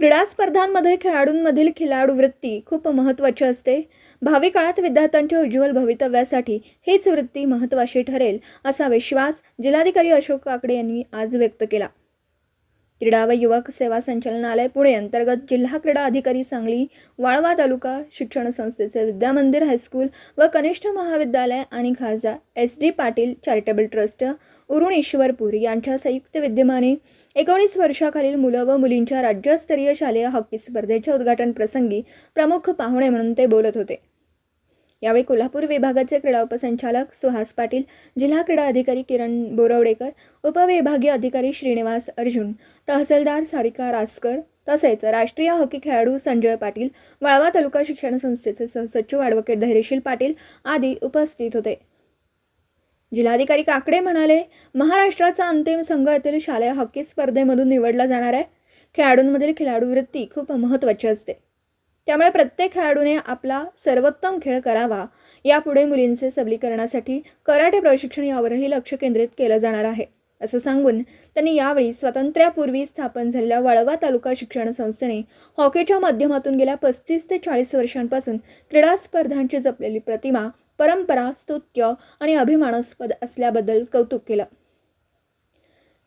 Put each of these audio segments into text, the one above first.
क्रीडा स्पर्धांमध्ये खेळाडूंमधील खिलाडू वृत्ती खूप महत्त्वाची असते. भावी काळात विद्यार्थ्यांच्या उज्ज्वल भवितव्यासाठी हीच वृत्ती महत्त्वाची ठरेल असा विश्वास जिल्हाधिकारी अशोक काकडे यांनी आज व्यक्त केला. क्रीडा व युवक सेवा संचालनालय पुणे अंतर्गत जिल्हा क्रीडा अधिकारी सांगली वाळवा तालुका शिक्षण संस्थेचे विद्यामंदिर हायस्कूल व कनिष्ठ महाविद्यालय आणि खासदार S D Patil charitable trust Urun Ishwarpur यांच्या संयुक्त विद्यमाने एकोणीस वर्षाखालील मुलं व मुलींच्या राज्यस्तरीय शालेय हॉकी स्पर्धेच्या उद्घाटन प्रसंगी प्रमुख पाहुणे म्हणून ते बोलत होते. यावेळी कोल्हापूर विभागाचे क्रीडा उपसंचालक सुहास पाटील जिल्हा क्रीडा अधिकारी किरण बोरवडेकर उपविभागीय अधिकारी श्रीनिवास अर्जुन तहसीलदार सारिका रासकर तसेच राष्ट्रीय हॉकी खेळाडू संजय पाटील वाळवा तालुका शिक्षण संस्थेचे सहसचिव ॲडव्होकेट धैर्यशील पाटील आदी उपस्थित होते. जिल्हाधिकारी काकडे म्हणाले महाराष्ट्राचा अंतिम संघ येथील शालेय हॉकी स्पर्धेमधून निवडला जाणार आहे. खेळाडूंमधील खेळाडू वृत्ती खूप महत्त्वाची असते. त्यामुळे प्रत्येक खेळाडूने आपला सर्वोत्तम खेळ करावा. यापुढे मुलींचे सबलीकरणासाठी कराटे प्रशिक्षण यावरही लक्ष केंद्रित केलं जाणार आहे. असं सांगून त्यांनी यावेळी स्वातंत्र्यापूर्वी स्थापन झालेल्या वाळवा तालुका शिक्षण संस्थेने हॉकीच्या माध्यमातून गेल्या पस्तीस ते चाळीस वर्षांपासून क्रीडा स्पर्धांची जपलेली प्रतिमा परंपरा स्तुत्य आणि अभिमानास्पद असल्याबद्दल कौतुक केलं.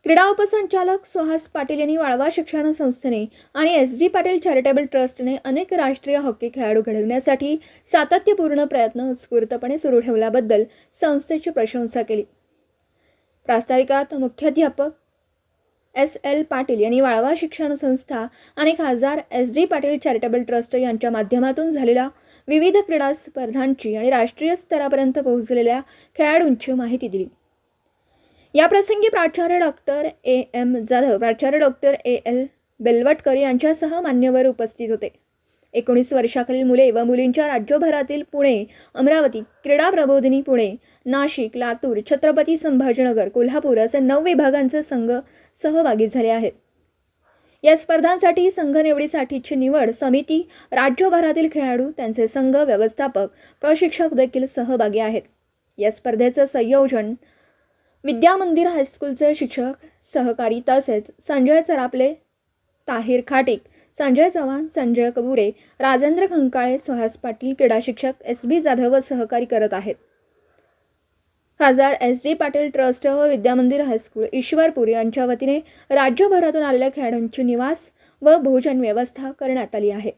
क्रीडा उपसंचालक सुहास पाटील यांनी वाळवा शिक्षण संस्थेने आणि एस डी पाटील चॅरिटेबल ट्रस्टने अनेक राष्ट्रीय हॉकी खेळाडू घडविण्यासाठी सातत्यपूर्ण प्रयत्न उत्स्फूर्तपणे सुरू ठेवल्याबद्दल संस्थेची प्रशंसा केली. प्रास्ताविकात मुख्याध्यापक एस एल पाटील यांनी वाळवा शिक्षण संस्था आणि खासदार S D Patil charitable trust यांच्या माध्यमातून झालेल्या विविध क्रीडा स्पर्धांची आणि राष्ट्रीय स्तरापर्यंत पोहोचलेल्या खेळाडूंची माहिती दिली. याप्रसंगी प्राचार्य डॉक्टर ए एम जाधव प्राचार्य डॉक्टर ए एल बेलवटकर यांच्यासह मान्यवर उपस्थित होते. एकोणीस वर्षाखालील मुले व मुलींच्या राज्यभरातील पुणे अमरावती क्रीडा प्रबोधिनी पुणे नाशिक लातूर छत्रपती संभाजीनगर कोल्हापूर असे नऊ विभागांचे संघ सहभागी झाले आहेत. या स्पर्धांसाठी संघ निवडीसाठीची निवड समिती राज्यभरातील खेळाडू त्यांचे संघ व्यवस्थापक प्रशिक्षक देखील सहभागी आहेत. या स्पर्धेचं संयोजन विद्यामंदिर हायस्कूलचे शिक्षक सहकारी तसेच संजय चरापले ताहिर खाटिक संजय चव्हाण संजय कबुरे राजेंद्र खंकाळे सुहास पाटील क्रीडा शिक्षक एस बी जाधव व सहकारी करत आहेत. खासदार एस डी पाटील ट्रस्ट व विद्यामंदिर हायस्कूल ईश्वरपूर यांच्या वतीने राज्यभरातून आलेल्या खेळाडूंची निवास व भोजन व्यवस्था करण्यात आली आहे.